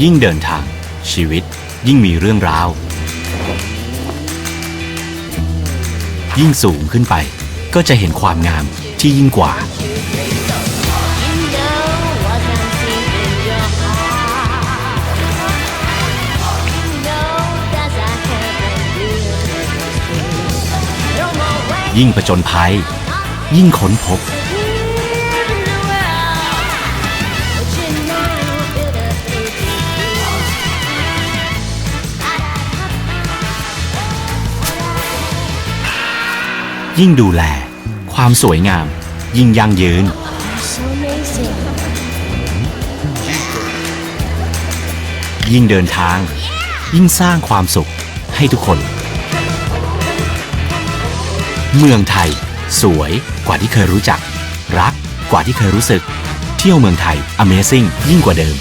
ยิ่งเดินทาง ชีวิตยิ่งมีเรื่องราว ยิ่งสูงขึ้นไป ก็จะเห็นความงามที่ยิ่งกว่า ยิ่งประจญภัย ยิ่งค้นพบ ยิ่งดูแล ความสวยงาม ยิ่งยั่งยืน So ยิ่งเดินทาง ยิ่งสร้างความสุขให้ทุกคน เมืองไทย สวยกว่าที่เคยรู้จัก รักกว่าที่เคยรู้สึก เที่ยวเมืองไทย Amazing ยิ่งกว่าเดิม